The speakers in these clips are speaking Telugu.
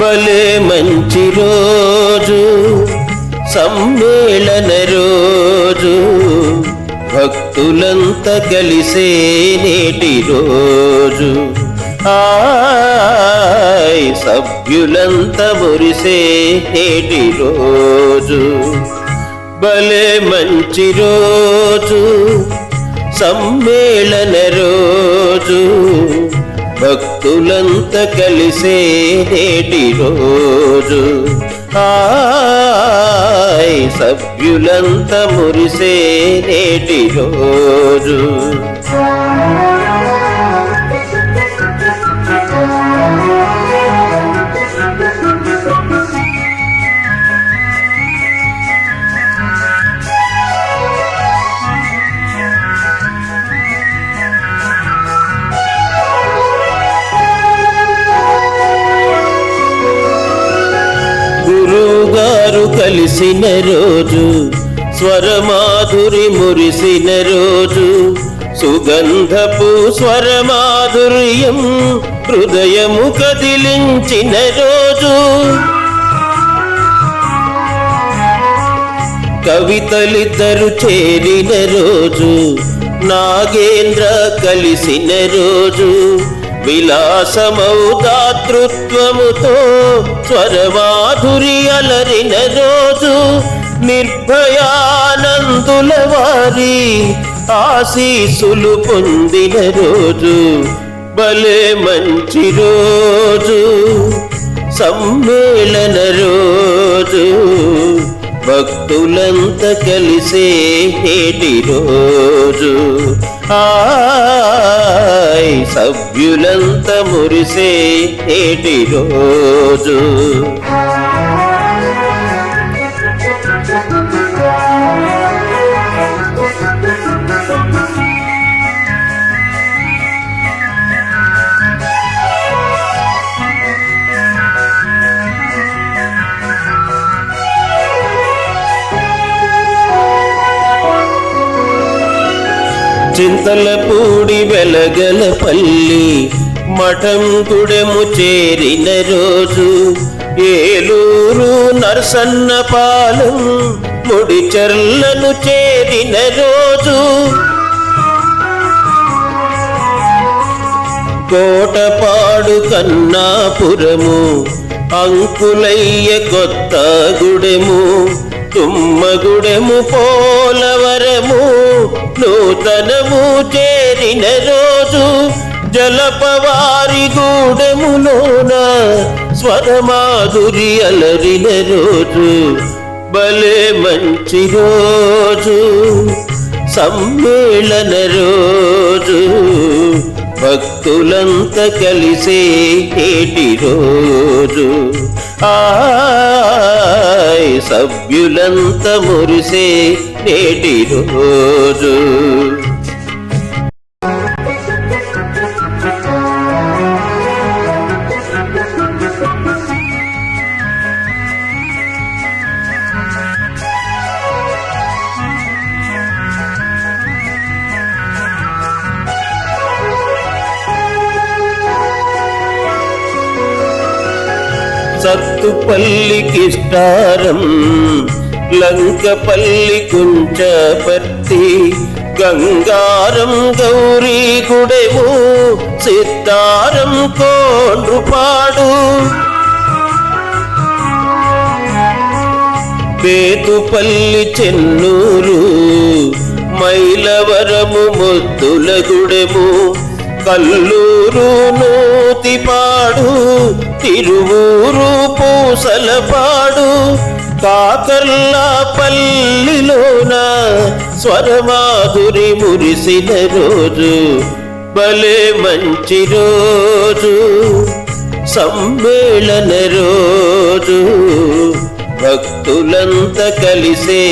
భలే మంచి రోజు సమ్మేళన రోజు. భక్తులంతా కలిసే నేటి రోజు. ఆయ్ సభ్యులంతా మురిసే నేటి రోజు. భలే మంచి రోజు సమ్మేళన రోజు. భక్తులంత కలిసే నేటి రోజు. ఆయ్ సభ్యులంతా మురిసే నేటి రోజు. మురిసిన రోజు స్వరమాధురి మురిసిన రోజు. సుగంధపు స్వరమాధుర్యం హృదయము కదిలించిన రోజు. కవితలిద్దరు చేరిన రోజు నాగేంద్ర కలిసిన రోజు. విలాసమౌ దాతృత్వముతో స్వరమాధురి అలరిన రోజు నిర్భయానందుల వారి ఆశీసులు పొందిన రోజు. భలే మంచి రోజు. సమ్మేళన రోజు. భక్తులంత కలిసే నేటి రోజు. ఆ సభ్యులంత మురిసే ఏటి రోజు? చింతలపూడి వెలగల పల్లి మఠం గుడెము చేరిన రోజు ఏలూరు నరసన్న పాలెం ముడిచెర్లను చేరిన రోజు. కోటపాడు కన్నాపురము అంకులయ్య కొత్త గుడెము తుమ్మగుడెము పోలవరము. నూతనము చేరిన రోజు జలపవారి గూడెములోన స్వరమాధురి అలరిన రోజు. భలే మంచి రోజు. సమ్మేళన రోజు. భక్తులంత కలిసే నేటి రోజు. ఆ సభ్యులంత మురిసే నేటి రోజు. సత్తుపల్లికిష్టారం లంకపల్లి కుంచపర్తి గంగారం గౌరీ గుడెము సిద్ధారం కోండ్రుపాడు. పేతుపల్లి చెన్నూరు మైలవరము ముద్దుల గుడెము కల్లూరు నూతిపాడు తిరువూరు పూసలపాడు కాకర్ల పల్లిలోన స్వరమాధురి మురిసిన రోజు భలే మంచి రోజు. సమ్మేళన రోజు భక్తులంతా కలిసే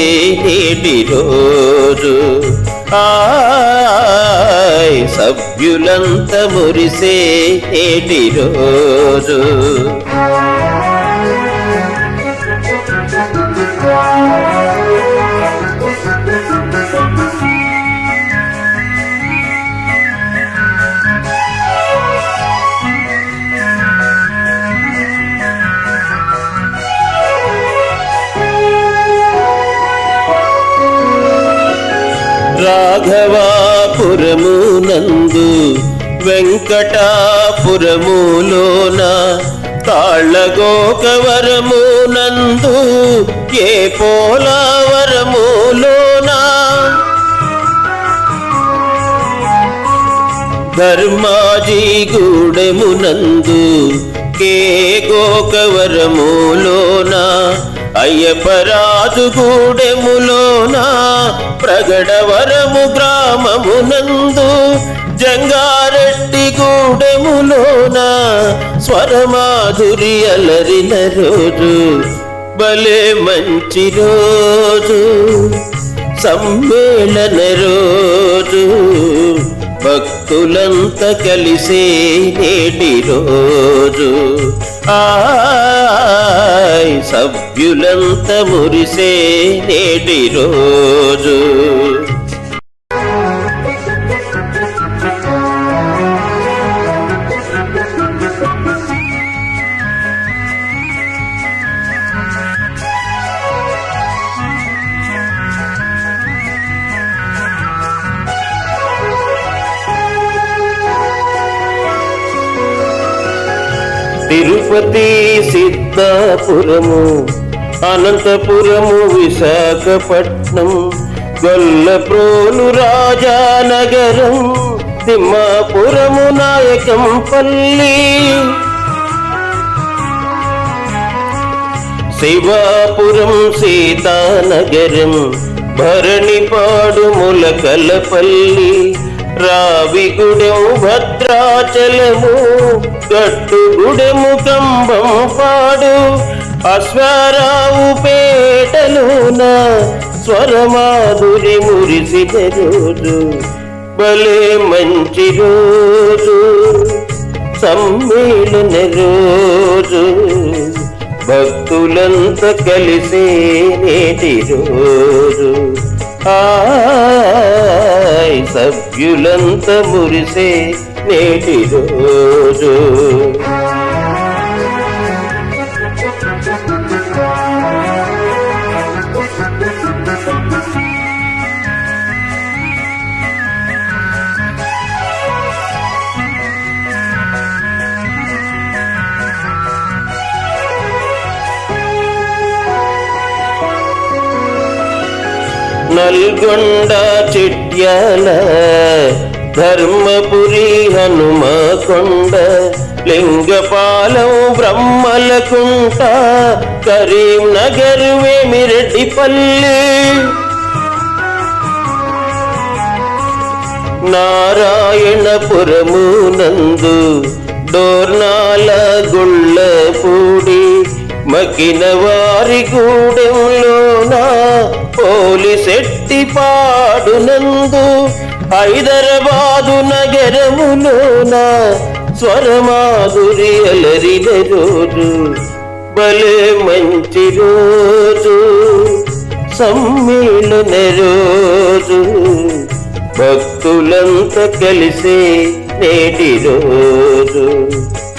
నేటి రోజు. ఆయ్ సభ్యులంతా మురిసే ఏటి రోజు? రాఘవాపురము నందు వెంకటాపురములోన తాళ్ళగోకవరము నందు ఏ పోలవరములోన ధర్మాజీ గూడెమునందు కే గోకవరములోన అయ్యపరాజు గూడెములోనా ప్రగడవరము గ్రామమునందు జంగారెడ్డి గూడెములోన స్వరమాధురి అలరిన రోజు. భలే మంచి రోజు. సమ్మేళన రోజు. భక్తులంత కలిసే నేటి రోజు. ఆయ్ సభ్యులంత మురిసే నేటి రోజు. తిరుపతి సిద్ధాపురము అనంతపురము విశాఖపట్నం గొల్లప్రోలు రాజానగరం తిమ్మాపురము నాయకం పల్లి శివాపురం సీతానగరం భరణిపాడు ములకలపల్లి. రావిగుడెం భద్రాచలము గట్టుగుడెము కంబం పాడు. అశ్వారావు పేటలున స్వరమాధురి మురిసిన రోజు భలే మంచి రోజు సమ్మేళన రోజు. భక్తులంత కలిసే నేటి రోజు. ఆయ్ సభ్యులంత మురిసే నేటి రోజు నల్గొండ చిట్యాల ధర్మపురి హనుమకొండ లింగపాలెం బ్రహ్మలకుంట కరీంనగర్ వేమిరెడ్డిపల్లి. నారాయణపురమునందు డోర్నాల గుళ్ళపూడి మకిన వారి గూడెంలోనా పోలిసెట్టి పాడునందు హైదరాబాదు నగరములోన స్వరమాధురి అలరిన రోజు. భలే మంచి రోజు. సమ్మేళన రోజు. భక్తులంతా కలిసే నేటి రోజు.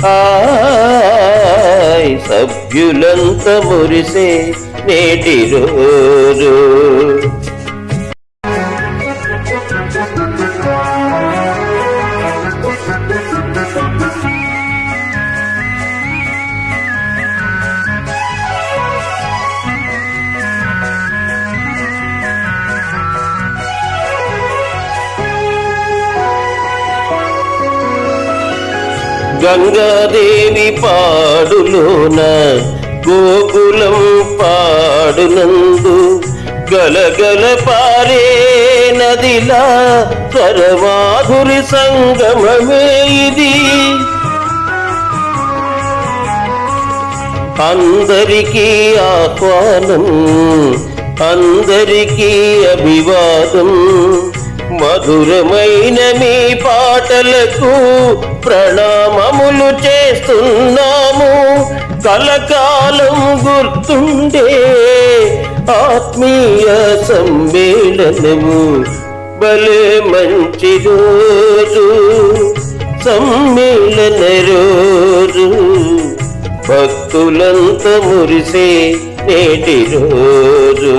ఆయ్ సభ్యులంతా మురిసే నేటి రోజు. గంగాదేవి పాడులోన గోకులం పాడునందు గలగల పారే నదిలా స్వరమాధురి సంగమమే ఇది. అందరికీ ఆహ్వానం అందరికీ అభివాదం మధురమైన మీ పాటలకు ప్రణామములు చేస్తున్నాము. కలకాలం గుర్తుండే ఆత్మీయ సమ్మేళనము. భలే మంచి రోజు సమ్మేళన రోజు. భక్తులంత మురిసే నేటి రోజు.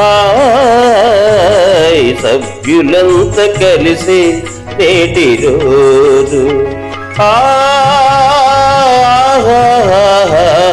ఆయ్ సభ్యులంత కలిసే నేటి రోజు. ఆ ha ha ha